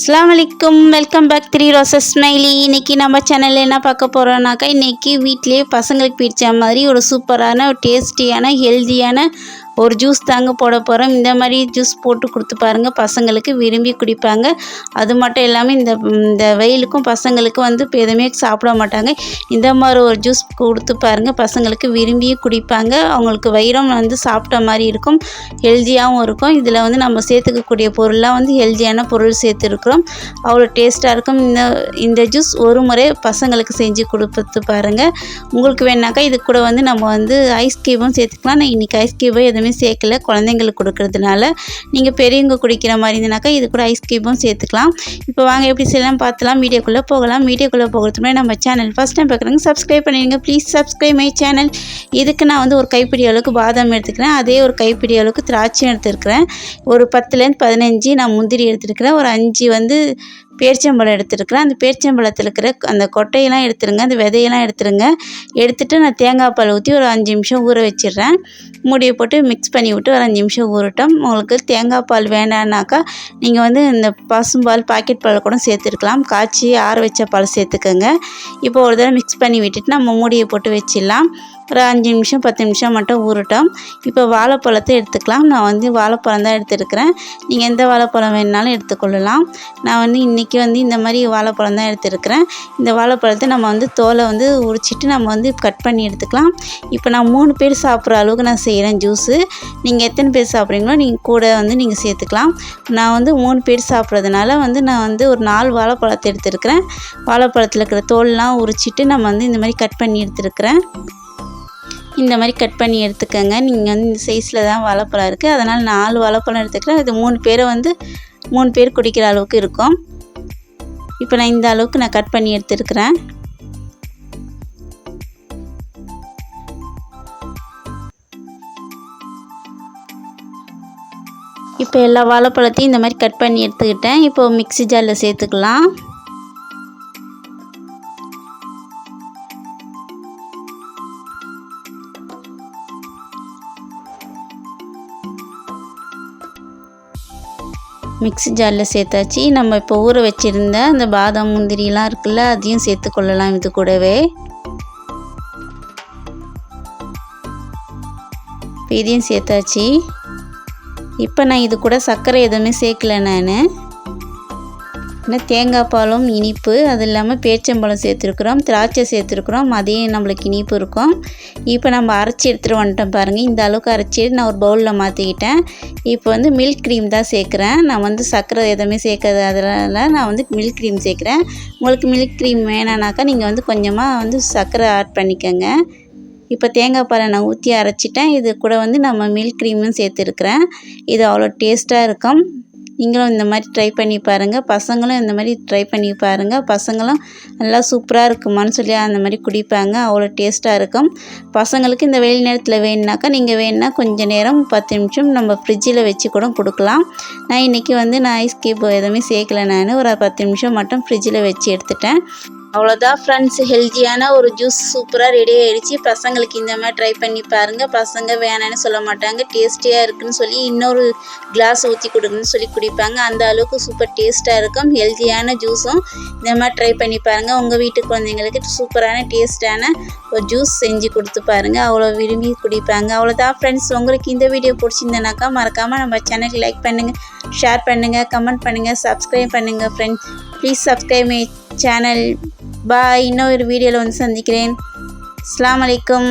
அஸ்லாம் வலைக்கும் welcome back three roses smiley இன்றைக்கி நம்ம சேனலில் என்ன பார்க்க போகிறோன்னாக்கா இன்றைக்கி வீட்லேயே பசங்களுக்கு பிடிச்ச மாதிரி ஒரு சூப்பரான ஒரு டேஸ்டியான ஹெல்தியான ஒரு ஜூஸ் தாங்க போட போகிறோம் இந்த மாதிரி ஜூஸ் போட்டு கொடுத்து பாருங்கள் பசங்களுக்கு விரும்பி குடிப்பாங்க. அது மட்டும் இல்லாமல் இந்த இந்த வெயிலுக்கும் பசங்களுக்கு வந்து இப்போ எதுவுமே சாப்பிட மாட்டாங்க. இந்த மாதிரி ஒரு ஜூஸ் கொடுத்து பாருங்கள் பசங்களுக்கு விரும்பி குடிப்பாங்க. அவங்களுக்கு வயிறம் வந்து சாப்பிட்ட மாதிரி இருக்கும். ஹெல்த்தியாகவும் இருக்கும். இதில் வந்து நம்ம சேர்த்துக்கக்கூடிய பொருளாக வந்து ஹெல்த்தியான பொருள் சேர்த்துருக்குறோம். அவ்வளோ டேஸ்ட்டாக இருக்கும். இந்த இந்த ஜூஸ் ஒரு முறை பசங்களுக்கு செஞ்சு கொடுத்து பாருங்கள் உங்களுக்கு வேணாக்கா இது கூட வந்து நம்ம வந்து ஐஸ் கியூபும் சேர்த்துக்கலாம். நான் இன்றைக்கி ஐஸ் கியூபை எதுவுமே சேர்க்கல. குழந்தைங்களுக்கு கொடுக்கறதுனால நீங்கள் பெரியவங்க குடிக்கிற மாதிரி இருந்தனாக்கா இது கூட ஐஸ் கியூபும் சேர்த்துக்கலாம். இப்போ வாங்க எப்படி செய்யலாம் பார்த்துலாம். வீடியோக்குள்ளே போகலாம். வீடியோக்குள்ளே போகிறதுக்கு முன்னாடி நம்ம சேனல் ஃபஸ்ட் டைம் பார்க்குறவங்க சப்ஸ்கிரைப் பண்ணிடுங்க. ப்ளீஸ் சப்ஸ்கிரைப் மை சேனல் இதுக்கு நான் வந்து ஒரு கைப்பிடி அளவுக்கு பாதாம் எடுத்துக்கிறேன். அதே ஒரு கைப்பிடி அளவுக்கு திராட்சையும் எடுத்துருக்கிறேன். ஒரு பத்துலேருந்து பதினஞ்சு நான் முந்திரி எடுத்துருக்கிறேன். ஒரு அஞ்சு வந்து பேரிச்சம்பழம் எடுத்துருக்கிறேன். அந்த பேரிச்சம்பழத்தில் இருக்கிற அந்த கொட்டையெல்லாம் எடுத்துருங்க. அந்த விதையெல்லாம் எடுத்துருங்க. எடுத்துகிட்டு நான் தேங்காய் பால் ஊற்றி ஒரு அஞ்சு நிமிஷம் ஊற வச்சிடுறேன். மூடியை போட்டு மிக்ஸ் பண்ணி விட்டு ஒரு அஞ்சு நிமிஷம் ஊறட்டும். உங்களுக்கு தேங்காய் பால் வேண்டான்னாக்கா நீங்கள் வந்து இந்த பசும்பால் பாக்கெட் பால் கூட சேர்த்துருக்கலாம். காய்ச்சி ஆற வச்ச பால் சேர்த்துக்கோங்க. இப்போ ஒரு தடவை மிக்ஸ் பண்ணி விட்டுட்டு நம்ம மூடியை போட்டு வச்சிடலாம். ஒரு அஞ்சு நிமிஷம் பத்து நிமிஷம் மட்டும் ஊறட்டும். இப்போ வாழைப்பழத்தை எடுத்துக்கலாம். நான் வந்து வாழைப்பழம் தான் எடுத்துருக்கிறேன். நீங்கள் எந்த வாழைப்பழம் வேணுனாலும் எடுத்துக்கொள்ளலாம். நான் வந்து இன்றைக்கி வந்து இந்த மாதிரி வாழைப்பழம் தான் எடுத்துருக்கிறேன். இந்த வாழைப்பழத்தை நம்ம வந்து தோலை வந்து உரிச்சிட்டு நம்ம வந்து கட் பண்ணி எடுத்துக்கலாம். இப்போ நான் மூணு பேர் சாப்பிட்ற அளவுக்கு நான் செய்கிறேன் ஜூஸு. நீங்கள் எத்தனை பேர் சாப்பிட்றீங்களோ நீங்கள் கூட வந்து நீங்கள் சேர்த்துக்கலாம். நான் வந்து மூணு பேர் சாப்பிட்றதுனால வந்து நான் வந்து ஒரு நாலு வாழைப்பழத்தை எடுத்துருக்கிறேன். வாழைப்பழத்தில் இருக்கிற தோல்லாம் உரிச்சிட்டு நம்ம வந்து இந்த மாதிரி கட் பண்ணி எடுத்துருக்கிறேன். இந்த மாதிரி கட் பண்ணி எடுத்துக்கோங்க. நீங்கள் வந்து இந்த சைஸில் தான் வாழைப்பழம் இருக்குது அதனால் நாலு வாழைப்பழம் எடுத்துக்கிறேன். இது மூணு பேரை வந்து மூணு பேர் குடிக்கிற அளவுக்கு இருக்கும். இப்போ நான் இந்த அளவுக்கு நான் கட் பண்ணி எடுத்துருக்கிறேன். இப்போ எல்லா வாழைப்பழத்தையும் இந்த மாதிரி கட் பண்ணி எடுத்துக்கிட்டேன். இப்போ மிக்ஸி ஜாரில் சேர்த்துக்கலாம். மிக்ஸி ஜாரில் சேர்த்தாச்சு. நம்ம இப்போ ஊற வச்சுருந்த அந்த பாதாம் முந்திரிலாம் இருக்குல்ல அதையும் சேர்த்துக்கொள்ளலாம் இது கூடவே. இதையும் சேர்த்தாச்சு. இப்போ நான் இது கூட சர்க்கரை எதுவுமே சேர்க்கல நான். இன்னும் தேங்காய் பாலும் இனிப்பு அது இல்லாமல் பேச்சம்பழம் சேர்த்துருக்குறோம் திராட்சை சேர்த்துருக்குறோம் அதையும் நம்மளுக்கு இனிப்பு இருக்கும். இப்போ நம்ம அரைச்சி எடுத்துகிட்டு வந்துட்டோம் பாருங்கள் இந்த அளவுக்கு அரைச்சி நான் ஒரு பவுலில் மாற்றிக்கிட்டேன் இப்போ வந்து மில்க் க்ரீம் தான் சேர்க்குறேன். நான் வந்து சர்க்கரை எதுவுமே சேர்க்காத அதனால் நான் வந்து மில்க் க்ரீம் சேர்க்குறேன். உங்களுக்கு மில்க் க்ரீம் வேணானாக்கா நீங்கள் வந்து கொஞ்சமாக வந்து சர்க்கரை ஆட் பண்ணிக்கோங்க. இப்போ தேங்காய் பாலை நான் ஊற்றி அரைச்சிட்டேன். இது கூட வந்து நம்ம மில்க் க்ரீமும் சேர்த்துருக்குறேன். இது அவ்வளோ டேஸ்ட்டாக இருக்கும். நீங்களும் இந்த மாதிரி ட்ரை பண்ணி பாருங்கள் பசங்களும் இந்த மாதிரி ட்ரை பண்ணி பாருங்கள் பசங்களும் நல்லா சூப்பராக இருக்குமான்னு சொல்லி அந்த மாதிரி குடிப்பாங்க. அவ்வளோ டேஸ்ட்டாக இருக்கும். பசங்களுக்கு இந்த வெயில் நேரத்தில் வேணுனாக்கா நீங்கள் வேணுன்னா கொஞ்சம் நேரம் பத்து நிமிஷம் நம்ம ஃப்ரிட்ஜில் வச்சு கூட கொடுக்கலாம். நான் இன்றைக்கி வந்து நான் ஐஸ் கியூப் எதுவுமே சேர்க்கல நான். ஒரு பத்து நிமிஷம் மட்டும் ஃப்ரிட்ஜில் வச்சு எடுத்துட்டேன். அவ்வளோதான் ஃப்ரெண்ட்ஸ் ஹெல்த்தியான ஒரு ஜூஸ் சூப்பராக ரெடி ஆகிடுச்சு பசங்களுக்கு இந்த மாதிரி ட்ரை பண்ணி பாருங்கள் பசங்க வேணான்னு சொல்ல மாட்டாங்க. டேஸ்டியாக இருக்குன்னு சொல்லி இன்னொரு கிளாஸ் ஊற்றி கொடுங்கன்னு சொல்லி குடிப்பாங்க. அந்த அளவுக்கு சூப்பர் டேஸ்ட்டாக இருக்கும். ஹெல்த்தியான ஜூஸும் இந்த மாதிரி ட்ரை பண்ணி பாருங்கள் உங்கள் வீட்டு குழந்தைங்களுக்கு சூப்பரான டேஸ்ட்டான ஒரு ஜூஸ் செஞ்சு கொடுத்து பாருங்கள் அவ்வளோ விரும்பி குடிப்பாங்க. அவ்வளோதான் ஃப்ரெண்ட்ஸ் உங்களுக்கு இந்த வீடியோ பிடிச்சிருந்தனாக்கா மறக்காமல் நம்ம சேனலுக்கு லைக் பண்ணுங்கள் ஷேர் பண்ணுங்கள் கமெண்ட் பண்ணுங்கள் சப்ஸ்கிரைப் பண்ணுங்கள் friends please subscribe my channel bye இன்னொரு வீடியோவில் வந்து சந்திக்கிறேன். அஸ்லாம் வலைக்கம்